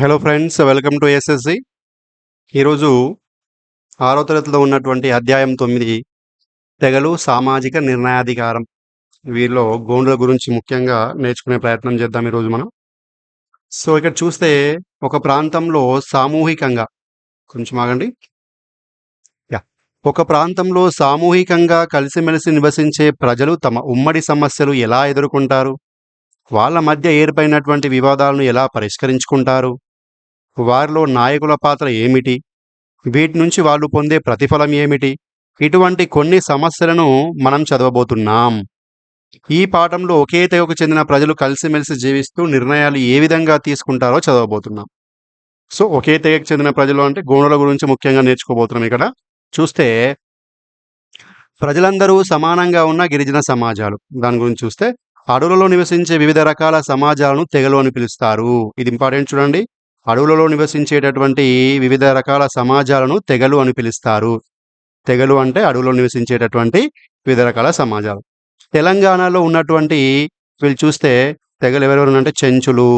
Hello friends welcome to SSC ఈరోజు ఆరో తరగతిలో ఉన్నటువంటి అధ్యాయం తొమ్మిది తెగలు సామాజిక నిర్ణయాధికారం. వీరిలో గోండ్ల గురించి ముఖ్యంగా నేర్చుకునే ప్రయత్నం చేద్దాం ఈరోజు మనం. సో ఇక్కడ చూస్తే ఒక ప్రాంతంలో సామూహికంగా కొంచెం ఆగండి. యా ఒక ప్రాంతంలో సామూహికంగా కలిసిమెలిసి నివసించే ప్రజలు తమ ఉమ్మడి సమస్యలు ఎలా ఎదుర్కొంటారు? వాళ్ళ మధ్య ఏర్పడినటువంటి వివాదాలను ఎలా పరిష్కరించుకుంటారు? వారిలో నాయకుల పాత్ర ఏమిటి? వీటి నుంచి వాళ్ళు పొందే ప్రతిఫలం ఏమిటి? ఇటువంటి కొన్ని సమస్యలను మనం చదవబోతున్నాం. ఈ పాఠంలో ఒకే తెగకు చెందిన ప్రజలు కలిసిమెలిసి జీవిస్తూ నిర్ణయాలు ఏ విధంగా తీసుకుంటారో చదవబోతున్నాం. సో ఒకే తెగకు చెందిన ప్రజలు అంటే గోణుల గురించి ముఖ్యంగా నేర్చుకోబోతున్నాం ఇక్కడ. చూస్తే ప్రజలందరూ సమానంగా ఉన్న గిరిజన సమాజాలు. దాని గురించి చూస్తే అడవులలో నివసించే వివిధ రకాల సమాజాలను తెగలు అని పిలుస్తారు. ఇది ఇంపార్టెంట్ చూడండి. అడవులలో నివసించేటటువంటి వివిధ రకాల సమాజాలను తెగలు అని పిలుస్తారు. తెగలు అంటే అడవులో నివసించేటటువంటి వివిధ రకాల సమాజాలు. తెలంగాణలో ఉన్నటువంటి వీళ్ళు చూస్తే తెగలు ఎవరెవరు అంటే చెంచులు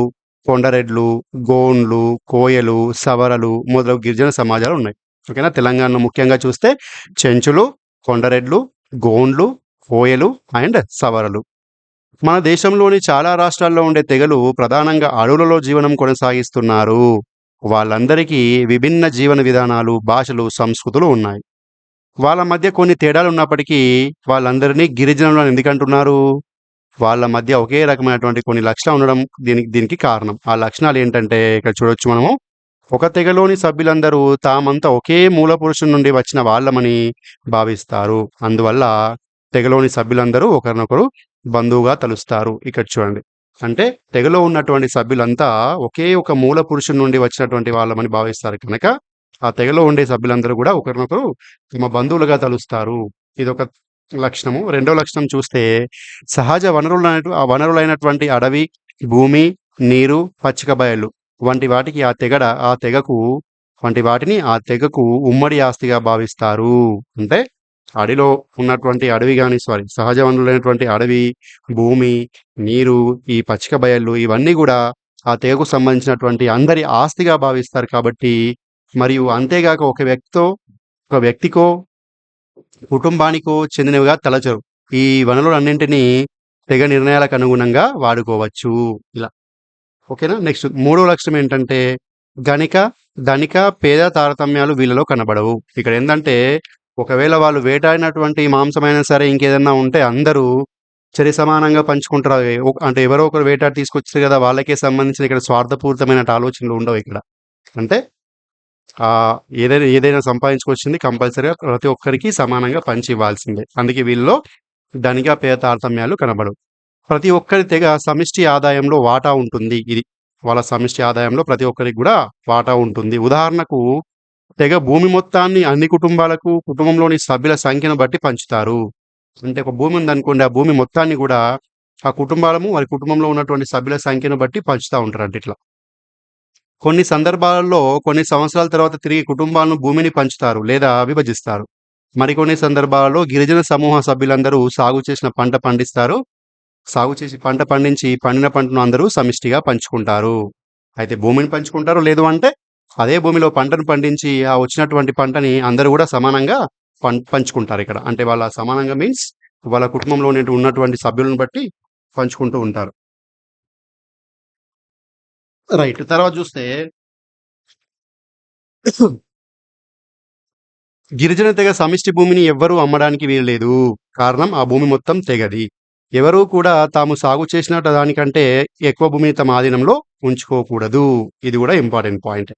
కొండరెడ్లు గోండ్లు కోయలు సవరలు మొదలగు గిరిజన సమాజాలు ఉన్నాయి. ఓకేనా? తెలంగాణలో ముఖ్యంగా చూస్తే చెంచులు కొండరెడ్లు గోండ్లు కోయలు అండ్ సవరలు. మన దేశంలోని చాలా రాష్ట్రాల్లో ఉండే తెగలు ప్రధానంగా అడవులలో జీవనం కొనసాగిస్తున్నారు. వాళ్ళందరికీ విభిన్న జీవన విధానాలు భాషలు సంస్కృతులు ఉన్నాయి. వాళ్ళ మధ్య కొన్ని తేడాలు ఉన్నప్పటికీ వాళ్ళందరినీ గిరిజనులు అని ఎందుకంటున్నారు? వాళ్ళ మధ్య ఒకే రకమైనటువంటి కొన్ని లక్షణాలు ఉండడం దీనికి దీనికి కారణం. ఆ లక్షణాలు ఏంటంటే ఇక్కడ చూడొచ్చు మనము. ఒక తెగలోని సభ్యులందరూ తామంతా ఒకే మూల పురుషుల నుండి వచ్చిన వాళ్ళమని భావిస్తారు. అందువల్ల తెగలోని సభ్యులందరూ ఒకరినొకరు బంధువుగా తలుస్తారు. ఇక్కడ చూడండి. అంటే తెగలో ఉన్నటువంటి సభ్యులంతా ఒకే ఒక మూల పురుషుడి నుండి వచ్చినటువంటి వాళ్ళమని భావిస్తారు కనుక ఆ తెగలో ఉండే సభ్యులందరూ కూడా ఒకరినొకరు తమ బంధువులుగా తలుస్తారు. ఇది ఒక లక్షణము. రెండో లక్షణం చూస్తే సహజ వనరులు ఆ వనరులైనటువంటి అడవి భూమి నీరు పచ్చిక బయళ్ళు వంటి వాటికి ఆ తెగడ ఆ తెగకు వంటి వాటిని ఆ తెగకు ఉమ్మడి ఆస్తిగా భావిస్తారు. అంటే అడవిలో ఉన్నటువంటి అడవి కానీ సారీ సహజ వనరులైనటువంటి అడవి భూమి నీరు ఈ పచ్చిక బయళ్ళు ఇవన్నీ కూడా ఆ తెగకు సంబంధించినటువంటి అందరి ఆస్తిగా భావిస్తారు కాబట్టి మరియు అంతేగాక ఒక వ్యక్తితో ఒక వ్యక్తికో కుటుంబానికో చెందినవిగా తలచరు. ఈ వనరులన్నింటినీ తెగ నిర్ణయాలకు అనుగుణంగా వాడుకోవచ్చు. ఇలా. ఓకేనా? నెక్స్ట్ మూడో లక్ష్యం ఏంటంటే గణిక ధనిక పేద తారతమ్యాలు వీళ్ళలో కనబడవు. ఇక్కడ ఏంటంటే ఒకవేళ వాళ్ళు వేటాడినటువంటి మాంసమైనా సరే ఇంకేదన్నా ఉంటే అందరూ చరి సమానంగా పంచుకుంటారు. అంటే ఎవరో ఒకరు వేటాడి తీసుకొచ్చారు కదా వాళ్ళకే సంబంధించిన ఇక్కడ స్వార్థపూరితమైన ఆలోచనలు ఉండవు ఇక్కడ. అంటే ఏదైనా ఏదైనా సంపాదించుకొచ్చింది కంపల్సరీగా ప్రతి ఒక్కరికి సమానంగా పంచి ఇవ్వాల్సిందే అందుకే వీళ్ళలో ధనిక పేద తారతమ్యాలు కనబడవు. ప్రతి ఒక్కరి తెగ సమిష్టి ఆదాయంలో వాటా ఉంటుంది. ఇది వాళ్ళ సమిష్టి ఆదాయంలో ప్రతి ఒక్కరికి కూడా వాటా ఉంటుంది. ఉదాహరణకు తెగ భూమి మొత్తాన్ని అన్ని కుటుంబాలకు కుటుంబంలోని సభ్యుల సంఖ్యను బట్టి పంచుతారు. అంటే ఒక భూమి ఉందనుకోండి ఆ భూమి మొత్తాన్ని కూడా ఆ కుటుంబాలము వారి కుటుంబంలో ఉన్నటువంటి సభ్యుల సంఖ్యను బట్టి పంచుతూ ఉంటారు అంటే ఇట్లా. కొన్ని సందర్భాలలో కొన్ని సంవత్సరాల తర్వాత తిరిగి కుటుంబాలను భూమిని పంచుతారు లేదా విభజిస్తారు. మరికొన్ని సందర్భాలలో గిరిజన సమూహ సభ్యులందరూ సాగు చేసిన పంట పండిస్తారు. సాగు చేసి పంట పండించి పండిన పంటను అందరూ సమిష్టిగా పంచుకుంటారు. అయితే భూమిని పంచుకుంటారు లేదు అంటే అదే భూమిలో పంటను పండించి ఆ వచ్చినటువంటి పంటని అందరూ కూడా సమానంగా పం పంచుకుంటారు ఇక్కడ. అంటే వాళ్ళ సమానంగా మీన్స్ వాళ్ళ కుటుంబంలో ఉన్నటువంటి సభ్యులను బట్టి పంచుకుంటూ ఉంటారు. రైట్ తర్వాత చూస్తే గిరిజన తెగ సమిష్టి భూమిని ఎవ్వరూ అమ్మడానికి వీల్లేదు. కారణం ఆ భూమి మొత్తం తెగది. ఎవరూ కూడా తాము సాగు చేసిన దానికంటే ఎక్కువ భూమిని తమ ఆధీనంలో ఉంచుకోకూడదు. ఇది కూడా ఇంపార్టెంట్ పాయింట్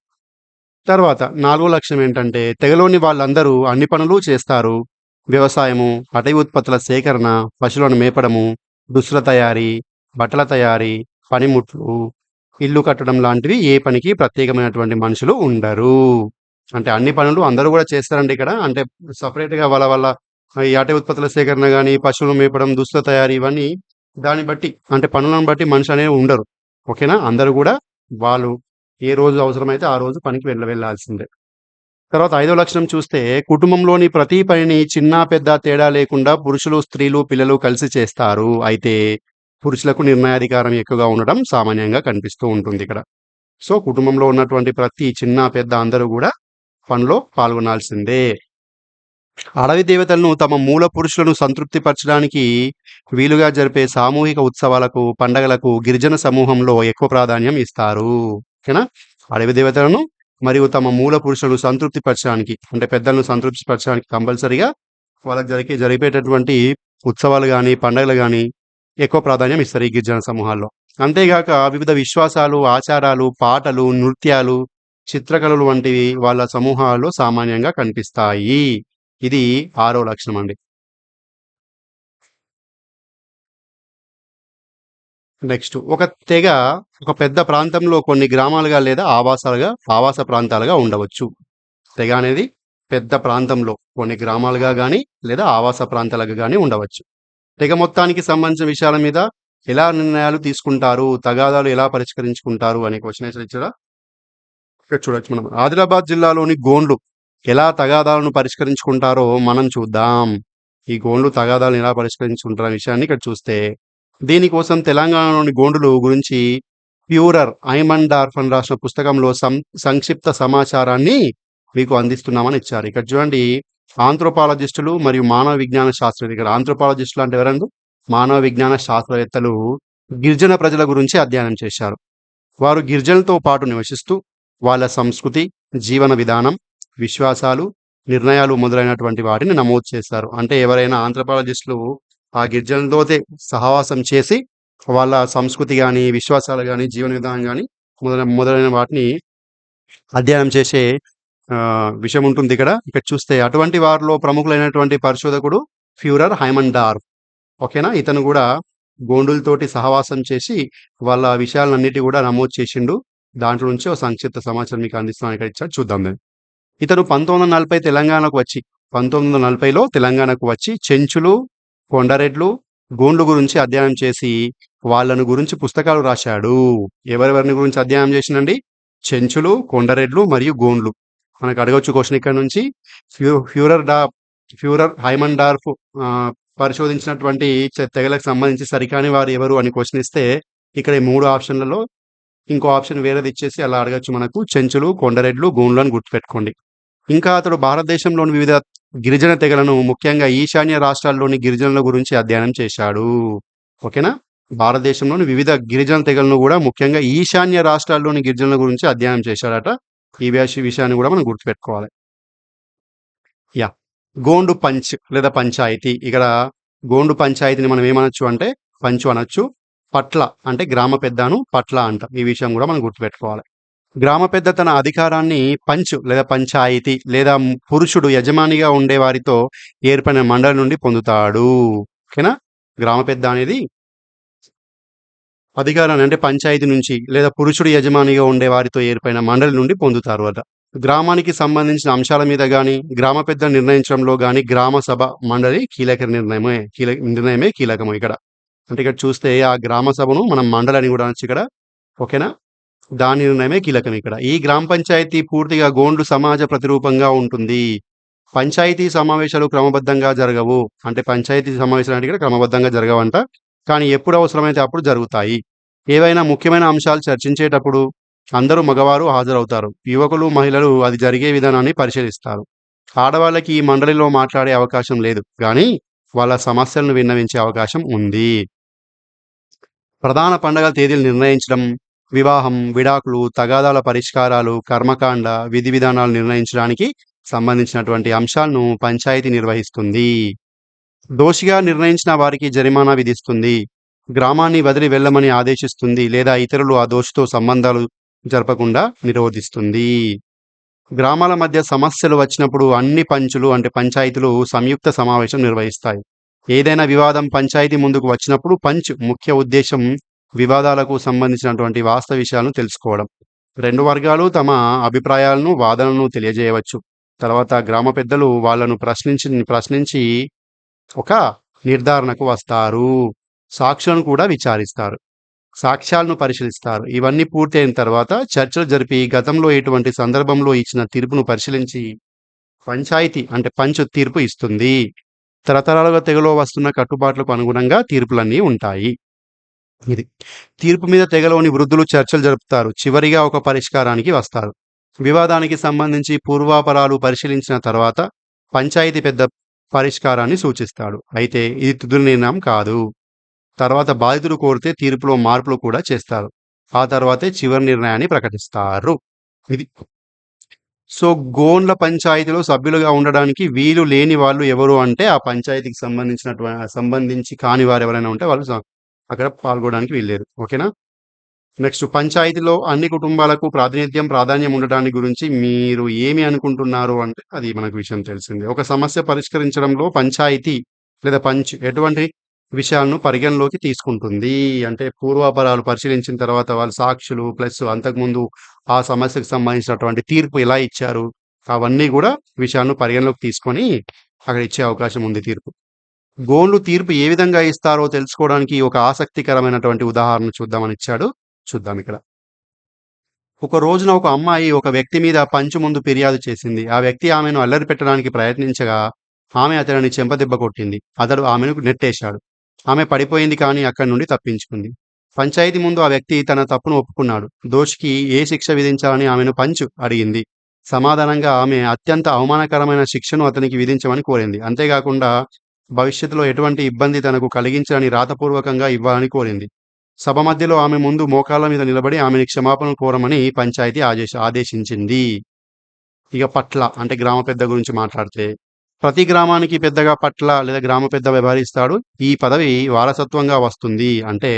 తర్వాత నాలుగో లక్ష్యం ఏంటంటే తెగలోని వాళ్ళందరూ అన్ని పనులు చేస్తారు. వ్యవసాయము అటవీ ఉత్పత్తుల సేకరణ పశువులను మేపడము దుస్తుల తయారీ బట్టల తయారీ పనిముట్లు ఇల్లు కట్టడం లాంటివి ఏ పనికి ప్రత్యేకమైనటువంటి మనుషులు ఉండరు. అంటే అన్ని పనులు అందరూ కూడా చేస్తారండి ఇక్కడ. అంటే సపరేట్గా గా వాళ్ళ వాళ్ళ ఈ అటవీ ఉత్పత్తుల సేకరణ కానీ పశువులు మేపడం దుస్తుల తయారీ ఇవన్నీ దాన్ని బట్టి అంటే పనులను బట్టి మనుషులు అనేవి ఉండరు. ఓకేనా? అందరూ కూడా వాళ్ళు ఏ రోజు అవసరమైతే ఆ రోజు పనికి వెళ్ళ వెళ్ళాల్సిందే. తర్వాత ఐదో లక్షణం చూస్తే కుటుంబంలోని ప్రతి పనిని చిన్న పెద్ద తేడా లేకుండా పురుషులు స్త్రీలు పిల్లలు కలిసి చేస్తారు. అయితే పురుషులకు నిర్ణయాధికారం ఎక్కువగా ఉండడం సామాన్యంగా కనిపిస్తూ ఉంటుంది ఇక్కడ. సో కుటుంబంలో ఉన్నటువంటి ప్రతి చిన్న పెద్ద అందరూ కూడా పనిలో పాల్గొనాల్సిందే. అడవి దేవతలను తమ మూల పురుషులను సంతృప్తిపరచడానికి వీలుగా జరిపే సామూహిక ఉత్సవాలకు పండగలకు గిరిజన సమూహంలో ఎక్కువ ప్రాధాన్యం ఇస్తారు. ఓకేనా? అడవి దేవతలను మరియు తమ మూల పురుషులను సంతృప్తిపరచడానికి అంటే పెద్దలను సంతృప్తి పరచడానికి కంపల్సరిగా వాళ్ళకి జరిగే జరిపేటటువంటి ఉత్సవాలు కానీ పండుగలు కానీ ఎక్కువ ప్రాధాన్యం ఇస్తారు ఈ గిరిజన సమూహాల్లో. అంతేగాక వివిధ విశ్వాసాలు ఆచారాలు పాటలు నృత్యాలు చిత్రకళలు వంటివి వాళ్ళ సమూహాల్లో సామాన్యంగా కనిపిస్తాయి. ఇది ఆరో లక్షణం అండి. నెక్స్ట్ ఒక తెగ ఒక పెద్ద ప్రాంతంలో కొన్ని గ్రామాలుగా లేదా ఆవాసాలుగా ఆవాస ప్రాంతాలుగా ఉండవచ్చు. తెగ అనేది పెద్ద ప్రాంతంలో కొన్ని గ్రామాలుగా కానీ లేదా ఆవాస ప్రాంతాలుగా కానీ ఉండవచ్చు. తెగ మొత్తానికి సంబంధించిన విషయాల మీద ఎలా నిర్ణయాలు తీసుకుంటారు తగాదాలు ఎలా పరిష్కరించుకుంటారు అనే క్వశ్చన్ ఇక్కడ చూడొచ్చు మనం. ఆదిలాబాద్ జిల్లాలోని గోండ్లు ఎలా తగాదాలను పరిష్కరించుకుంటారో మనం చూద్దాం. ఈ గోండ్లు తగాదాలను ఎలా పరిష్కరించుకుంటారు విషయాన్ని ఇక్కడ చూస్తే దీనికోసం తెలంగాణలోని గోండులు గురించి ప్యూరర్ ఐమన్ డార్ఫన్ రాసిన పుస్తకంలో సం సంక్షిప్త సమాచారాన్ని మీకు అందిస్తున్నామని ఇచ్చారు. ఇక్కడ చూడండి ఆంథ్రోపాలజిస్టులు మరియు మానవ విజ్ఞాన శాస్త్రవేత్తలు. ఇక్కడ ఆంథ్రోపాలజిస్టులు అంటే ఎవరండు? మానవ విజ్ఞాన శాస్త్రవేత్తలు గిరిజన ప్రజల గురించి అధ్యయనం చేశారు. వారు గిరిజనులతో పాటు నివసిస్తూ వాళ్ళ సంస్కృతి జీవన విధానం విశ్వాసాలు నిర్ణయాలు మొదలైనటువంటి వాటిని నమోదు చేశారు. అంటే ఎవరైనా ఆంథ్రోపాలజిస్టులు ఆ గిరిజనులతోటే సహవాసం చేసి వాళ్ళ సంస్కృతి కానీ విశ్వాసాలు కానీ జీవన విధానం కానీ మొదలైన మొదలైన వాటిని అధ్యయనం చేసే విషయం ఉంటుంది ఇక్కడ. ఇక్కడ చూస్తే అటువంటి వారిలో ప్రముఖులైనటువంటి పరిశోధకుడు ఫ్యూరర్ హైమండార్ ఓకేనా? ఇతను కూడా గోండులతోటి సహవాసం చేసి వాళ్ళ విషయాలన్నిటి కూడా నమోదు చేసిండు. దాంట్లో నుంచి ఒక సంక్షిప్త సమాచారం మీకు అందిస్తున్నాను. ఇక్కడ ఇచ్చాడు. చూద్దాం దాన్ని. ఇతను పంతొమ్మిది వందల నలభై తెలంగాణకు వచ్చి పంతొమ్మిది వందల నలభైలో తెలంగాణకు వచ్చి చెంచులు కొండరెడ్లు గోండ్లు గురించి అధ్యయనం చేసి వాళ్ళను గురించి పుస్తకాలు రాశాడు. ఎవరెవరిని గురించి అధ్యయనం చేసినండి చెంచులు కొండరెడ్లు మరియు గోండ్లు. మనకు అడగొచ్చు క్వశ్చన్ ఇక్కడ నుంచి. ఫ్యూ ఫ్యూరర్ డా ఫ్యూరర్ హైమన్ డార్ఫ్ పరిశోధించినటువంటి తెగలకు సంబంధించి సరికాని వారు ఎవరు అని క్వశ్చన్ ఇస్తే ఇక్కడ ఈ మూడు ఆప్షన్లలో ఇంకో ఆప్షన్ వేరేది ఇచ్చేసి అలా అడగచ్చు మనకు. చెంచులు కొండరెడ్లు గోండ్లు అని గుర్తుపెట్టుకోండి. ఇంకా అతడు భారతదేశంలోని వివిధ గిరిజన తెగలను ముఖ్యంగా ఈశాన్య రాష్ట్రాల్లోని గిరిజనుల గురించి అధ్యయనం చేశాడు. ఓకేనా? భారతదేశంలోని వివిధ గిరిజన తెగలను కూడా ముఖ్యంగా ఈశాన్య రాష్ట్రాల్లోని గిరిజనుల గురించి అధ్యయనం చేశాడట. ఈ విషయాన్ని కూడా మనం గుర్తుపెట్టుకోవాలి. యా. గోండు పంచ్ లేదా పంచాయతీ. ఇక్కడ గోండు పంచాయతీని మనం ఏమనొచ్చు అంటే పంచు అనొచ్చు. పట్ల అంటే గ్రామ పెద్దను పట్ల అంట. ఈ విషయం కూడా మనం గుర్తుపెట్టుకోవాలి. గ్రామ పెద్ద తన అధికారాన్ని పంచ్ లేదా పంచాయతీ లేదా పురుషుడు యజమానిగా ఉండే వారితో ఏర్పడిన మండలి నుండి పొందుతాడు. ఓకేనా? గ్రామ పెద్ద అనేది అధికారాన్ని అంటే పంచాయతీ నుంచి లేదా పురుషుడు యజమానిగా ఉండే వారితో ఏర్పడిన మండలి నుండి పొందుతారు అట. గ్రామానికి సంబంధించిన అంశాల మీద కానీ గ్రామ పెద్ద నిర్ణయించడంలో గాని గ్రామ సభ మండలి కీలక నిర్ణయమే కీలక నిర్ణయమే కీలకము ఇక్కడ. అంటే ఇక్కడ చూస్తే ఆ గ్రామ సభను మనం మండలి అని కూడా అనొచ్చు ఇక్కడ. ఓకేనా? దాని నిర్ణయమే కీలకం ఇక్కడ. ఈ గ్రామ పంచాయతీ పూర్తిగా గోండు సమాజ ప్రతిరూపంగా ఉంటుంది. పంచాయతీ సమావేశాలు క్రమబద్ధంగా జరగవు. అంటే పంచాయతీ సమావేశాలు అంటే ఇక్కడ క్రమబద్ధంగా జరగవంట. కానీ ఎప్పుడు అవసరమైతే అప్పుడు జరుగుతాయి. ఏవైనా ముఖ్యమైన అంశాలు చర్చించేటప్పుడు అందరూ మగవారు హాజరవుతారు. యువకులు మహిళలు అది జరిగే విధానాన్ని పరిశీలిస్తారు. ఆడవాళ్ళకి ఈ మండలిలో మాట్లాడే అవకాశం లేదు. కానీ వాళ్ళ సమస్యలను విన్నవించే అవకాశం ఉంది. ప్రధాన పండగల తేదీలు నిర్ణయించడం వివాహం విడాకులు తగాదాల పరిష్కారాలు కర్మకాండ విధి విధానాలు నిర్ణయించడానికి సంబంధించినటువంటి అంశాలను పంచాయతీ నిర్వహిస్తుంది. దోషిగా నిర్ణయించిన వారికి జరిమానా విధిస్తుంది. గ్రామాన్ని వదిలి వెళ్ళమని ఆదేశిస్తుంది లేదా ఇతరులు ఆ దోషితో సంబంధాలు జరపకుండా నిరోధిస్తుంది. గ్రామాల మధ్య సమస్యలు వచ్చినప్పుడు అన్ని పంచులు అంటే పంచాయతీలు సంయుక్త సమావేశం నిర్వహిస్తాయి. ఏదైనా వివాదం పంచాయతీ ముందుకు వచ్చినప్పుడు పంచ్ ముఖ్య ఉద్దేశం వివాదాలకు సంబంధించినటువంటి వాస్తవ విషయాలను తెలుసుకోవడం. రెండు వర్గాలు తమ అభిప్రాయాలను వాదనలను తెలియజేయవచ్చు. తర్వాత గ్రామ పెద్దలు వాళ్ళను ప్రశ్నించి ప్రశ్నించి ఒక నిర్ధారణకు వస్తారు. సాక్షులను కూడా విచారిస్తారు. సాక్ష్యాలను పరిశీలిస్తారు. ఇవన్నీ పూర్తయిన తర్వాత చర్చలు జరిపి గతంలో ఎటువంటి సందర్భంలో ఇచ్చిన తీర్పును పరిశీలించి పంచాయతీ అంటే పంచ్ తీర్పు ఇస్తుంది. తరతరాలుగా తెగలో వస్తున్న కట్టుబాట్లకు అనుగుణంగా తీర్పులన్నీ ఉంటాయి. ఇది. తీర్పు మీద తెగలోని వృద్ధులు చర్చలు జరుపుతారు. చివరిగా ఒక పరిష్కారానికి వస్తారు. వివాదానికి సంబంధించి పూర్వాపరాలు పరిశీలించిన తర్వాత పంచాయతీ పెద్ద పరిష్కారాన్ని సూచిస్తాడు. అయితే ఇది తుది నిర్ణయం కాదు. తర్వాత బాధితులు కోరితే తీర్పులో మార్పులు కూడా చేస్తారు. ఆ తర్వాతే చివరి నిర్ణయాన్ని ప్రకటిస్తారు. ఇది. సో గోండ్ల పంచాయతీలో సభ్యులుగా ఉండడానికి వీలు లేని వాళ్ళు ఎవరు అంటే ఆ పంచాయతీకి సంబంధించినటువంటి సంబంధించి కాని వారు ఎవరైనా ఉంటే వాళ్ళు అక్కడ పాల్గొనడానికి వీల్లేదు. ఓకేనా? నెక్స్ట్ పంచాయతీలో అన్ని కుటుంబాలకు ప్రాతినిధ్యం ప్రాధాన్యం ఉండడానికి గురించి మీరు ఏమి అనుకుంటున్నారు అంటే అది మనకు విషయం తెలిసింది. ఒక సమస్య పరిష్కరించడంలో పంచాయతీ లేదా పంచ్ ఎటువంటి విషయాలను పరిగణలోకి తీసుకుంటుంది? అంటే పూర్వాపరాలు పరిశీలించిన తర్వాత వాళ్ళ సాక్షులు ప్లస్ అంతకుముందు ఆ సమస్యకు సంబంధించినటువంటి తీర్పు ఎలా ఇచ్చారు? అవన్నీ కూడా విషయాలను పరిగణలోకి తీసుకొని అక్కడ ఇచ్చే అవకాశం ఉంది తీర్పు. గోన్లు తీర్పు ఏ విధంగా ఇస్తారో తెలుసుకోవడానికి ఒక ఆసక్తికరమైనటువంటి ఉదాహరణ చూద్దామని ఇచ్చాడు. చూద్దాం ఇక్కడ. ఒక రోజున ఒక అమ్మాయి ఒక వ్యక్తి మీద పంచు ముందు ఫిర్యాదు చేసింది. ఆ వ్యక్తి ఆమెను అల్లరి పెట్టడానికి ప్రయత్నించగా ఆమె అతనిని చెంపదెబ్బ కొట్టింది. అతడు ఆమెను నెట్టేశాడు. ఆమె పడిపోయింది కానీ అక్కడి నుండి తప్పించుకుంది. పంచాయతీ ముందు ఆ వ్యక్తి తన తప్పును ఒప్పుకున్నాడు. దోషికి ఏ శిక్ష విధించాలని ఆమెను పంచు అడిగింది. సమాధానంగా ఆమె అత్యంత అవమానకరమైన శిక్షను అతనికి విధించమని కోరింది. అంతేకాకుండా భవిష్యత్తులో ఎటువంటి ఇబ్బంది తనకు కలిగించాలని రాతపూర్వకంగా ఇవ్వాలని కోరింది. సభ మధ్యలో ఆమె ముందు మోకాళ్ళ మీద నిలబడి ఆమెని క్షమాపణ కోరమని పంచాయతీ ఆదేశ ఆదేశించింది. ఇక పట్ల అంటే గ్రామ పెద్ద గురించి మాట్లాడితే ప్రతి గ్రామానికి పెద్దగా పట్ల లేదా గ్రామ పెద్ద వ్యవహరిస్తాడు ఈ పదవి వారసత్వంగా వస్తుంది. అంటే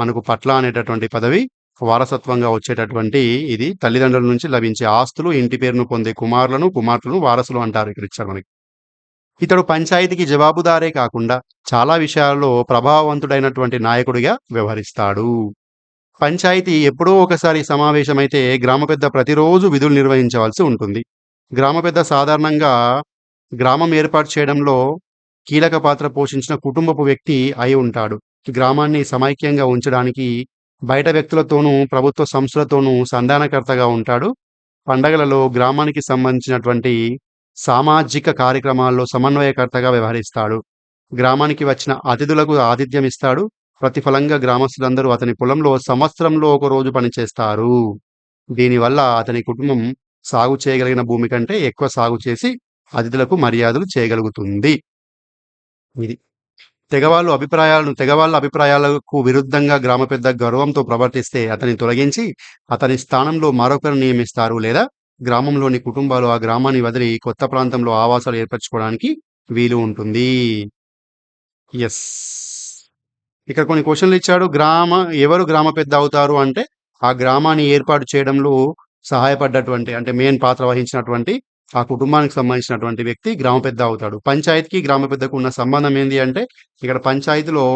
మనకు పట్ల అనేటటువంటి పదవి వారసత్వంగా వచ్చేటటువంటి ఇది తల్లిదండ్రుల నుంచి లభించే ఆస్తులు ఇంటి పేరును పొందే కుమారులను కుమార్తెలను వారసులు అంటారు ఇక్కడ ఇచ్చారు మనకి ఇతడు పంచాయతీకి జవాబుదారే కాకుండా చాలా విషయాల్లో ప్రభావవంతుడైనటువంటి నాయకుడిగా వ్యవహరిస్తాడు. పంచాయతీ ఎప్పుడో ఒకసారి సమావేశమైతే గ్రామ పెద్ద ప్రతిరోజు విధులు నిర్వహించవలసి ఉంటుంది. గ్రామ పెద్ద సాధారణంగా గ్రామం ఏర్పాటు చేయడంలో కీలక పాత్ర పోషించిన కుటుంబపు వ్యక్తి అయి ఉంటాడు. గ్రామాన్ని సమైక్యంగా ఉంచడానికి బయట వ్యక్తులతోనూ ప్రభుత్వ సంస్థలతోనూ సంధానకర్తగా ఉంటాడు. పండగలలో గ్రామానికి సంబంధించినటువంటి సామాజిక కార్యక్రమాల్లో సమన్వయకర్తగా వ్యవహరిస్తాడు. గ్రామానికి వచ్చిన అతిథులకు ఆతిథ్యం ఇస్తాడు. ప్రతిఫలంగా గ్రామస్తులందరూ అతని పొలంలో సంవత్సరంలో ఒక రోజు పనిచేస్తారు. దీనివల్ల అతని కుటుంబం సాగు చేయగలిగిన భూమి కంటే ఎక్కువ సాగు చేసి అతిథులకు మర్యాదలు చేయగలుగుతుంది. ఇది. తెగవాళ్ళు అభిప్రాయాలను తెగవాళ్ళ అభిప్రాయాలకు విరుద్ధంగా గ్రామ పెద్ద గర్వంతో ప్రవర్తిస్తే అతన్ని తొలగించి అతని స్థానంలో మరొకరు నియమిస్తారు లేదా గ్రామంలోని కుటుంబాలు ఆ గ్రామాన్ని వదిలి కొత్త ప్రాంతంలో ఆవాసాలు ఏర్పరచుకోవడానికి వీలు ఉంటుంది. ఎస్ ఇక్కడ కొన్ని క్వశ్చన్లు ఇచ్చాడు. గ్రామ ఎవరు గ్రామ పెద్ద అవుతారు అంటే ఆ గ్రామాన్ని ఏర్పాటు చేయడంలో సహాయపడ్డటువంటి అంటే మెయిన్ పాత్ర వహించినటువంటి ఆ కుటుంబానికి సంబంధించినటువంటి వ్యక్తి గ్రామ పెద్ద అవుతాడు. పంచాయతీకి గ్రామ పెద్దకు ఉన్న సంబంధం ఏంటి అంటే ఇక్కడ పంచాయతీలో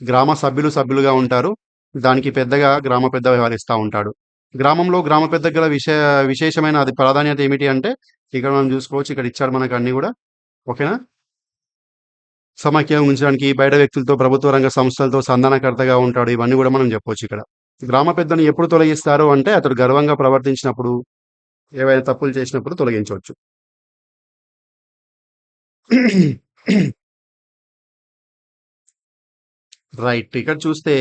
గ్రామ సభ్యులు సభ్యులుగా ఉంటారు. దానికి పెద్దగా గ్రామ పెద్ద వ్యవహరిస్తూ ఉంటాడు. గ్రామంలో గ్రామ పెద్ద గల విశే విశేషమైన అది ప్రాధాన్యత ఏమిటి అంటే ఇక్కడ మనం చూసుకోవచ్చు ఇక్కడ ఇచ్చాడు మనకు అన్ని కూడా. ఓకేనా? సమాఖ్య ఉంచడానికి బయట వ్యక్తులతో ప్రభుత్వ రంగ సంస్థలతో సంధానకర్తగా ఉంటాడు ఇవన్నీ కూడా మనం చెప్పవచ్చు ఇక్కడ. గ్రామ పెద్దను ఎప్పుడు తొలగిస్తారు అంటే అతడు గర్వంగా ప్రవర్తించినప్పుడు ఏవైనా తప్పులు చేసినప్పుడు తొలగించవచ్చు. రైట్ ఇక్కడ చూస్తే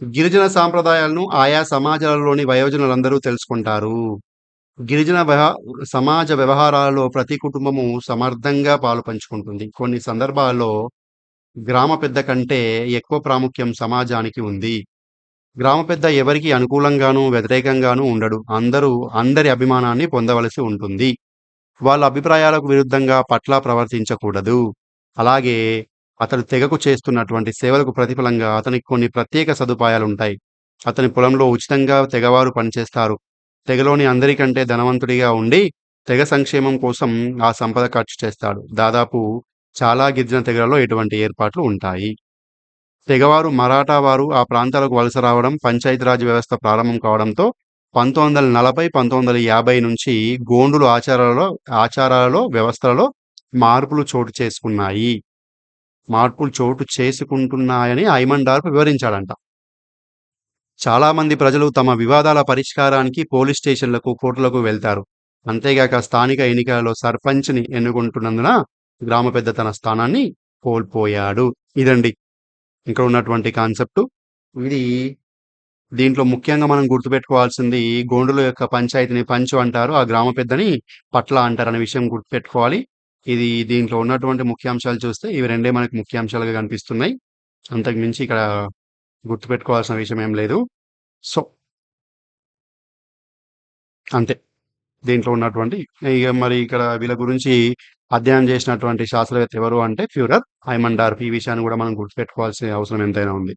గిరిజన సాంప్రదాయాలను ఆయా సమాజాలలోని వయోజనులందరూ తెలుసుకుంటారు. గిరిజన సమాజ వ్యవహారాలలో ప్రతి కుటుంబము సమర్థంగా పాలు పంచుకుంటుంది. కొన్ని సందర్భాల్లో గ్రామ పెద్ద కంటే ఎక్కువ ప్రాముఖ్యం సమాజానికి ఉంది. గ్రామ పెద్ద ఎవరికి అనుకూలంగానూ వ్యతిరేకంగానూ ఉండడు. అందరూ అందరి అభిమానాన్ని పొందవలసి ఉంటుంది. వాళ్ళ అభిప్రాయాలకు విరుద్ధంగా పట్ల ప్రవర్తించకూడదు. అలాగే అతడు తెగకు చేస్తున్నటువంటి సేవలకు ప్రతిఫలంగా అతనికి కొన్ని ప్రత్యేక సదుపాయాలు ఉంటాయి అతని పొలంలో ఉచితంగా తెగవారు పనిచేస్తారు. తెగలోని అందరికంటే ధనవంతుడిగా ఉండి తెగ సంక్షేమం కోసం ఆ సంపద ఖర్చు చేస్తాడు. దాదాపు చాలా గిరిజన తెగలలో ఇటువంటి ఏర్పాట్లు ఉంటాయి. తెగవారు మరాఠా వారు ఆ ప్రాంతాలకు వలస రావడం పంచాయతీరాజ్ వ్యవస్థ ప్రారంభం కావడంతో పంతొమ్మిది వందల నలభై పంతొమ్మిది వందల యాభై నుంచి గోండులు ఆచారాలలో ఆచారాలలో వ్యవస్థలలో మార్పులు చోటు చేసుకున్నాయి. మార్పులు చోటు చేసుకుంటున్నాయని ఐమండార్ప్ వివరించాడంట. చాలా మంది ప్రజలు తమ వివాదాల పరిష్కారానికి పోలీస్ స్టేషన్లకు కోర్టులకు వెళ్తారు. అంతేగాక స్థానిక ఎన్నికలలో సర్పంచ్ని ఎన్నుకుంటున్నందున గ్రామ పెద్ద తన స్థానాన్ని కోల్పోయాడు. ఇదండి ఇక్కడ ఉన్నటువంటి కాన్సెప్ట్. ఇది దీంట్లో ముఖ్యంగా మనం గుర్తుపెట్టుకోవాల్సింది గోండుల యొక్క పంచాయతీని పంచు అంటారు ఆ గ్రామ పెద్దని పట్ల అంటారు అనే విషయం గుర్తుపెట్టుకోవాలి. ఇది దీంట్లో ఉన్నటువంటి ముఖ్యాంశాలు చూస్తే ఇవి రెండే మనకు ముఖ్యాంశాలుగా కనిపిస్తున్నాయి. అంతకుమించి ఇక్కడ గుర్తుపెట్టుకోవాల్సిన విషయం ఏం లేదు. సో అంతే. దీంట్లో ఉన్నటువంటి ఇక మరి ఇక్కడ వీళ్ళ గురించి అధ్యయనం చేసినటువంటి శాస్త్రవేత్త ఎవరు అంటే ఫ్యూరర్ హైమండార్ఫ్ ఈ విషయాన్ని కూడా మనం గుర్తుపెట్టుకోవాల్సిన అవసరం ఎంతైనా ఉంది.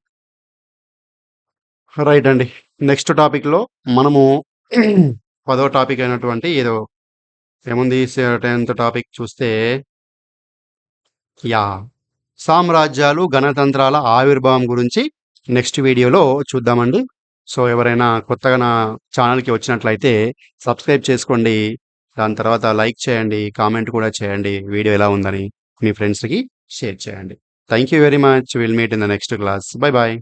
రైట్ అండి. నెక్స్ట్ టాపిక్లో మనము పదో టాపిక్ అయినటువంటి ఏదో ఏముంది? టెన్త్ టాపిక్ చూస్తే యా సామ్రాజ్యాలు గణతంత్రాల ఆవిర్భావం గురించి నెక్స్ట్ వీడియోలో చూద్దామండి. సో ఎవరైనా కొత్తగా నా ఛానల్కి వచ్చినట్లయితే సబ్స్క్రైబ్ చేసుకోండి. దాని తర్వాత లైక్ చేయండి కామెంట్ కూడా చేయండి. వీడియో ఎలా ఉందని మీ ఫ్రెండ్స్కి షేర్ చేయండి. Thank you very much. Will meet in the next class. Bye bye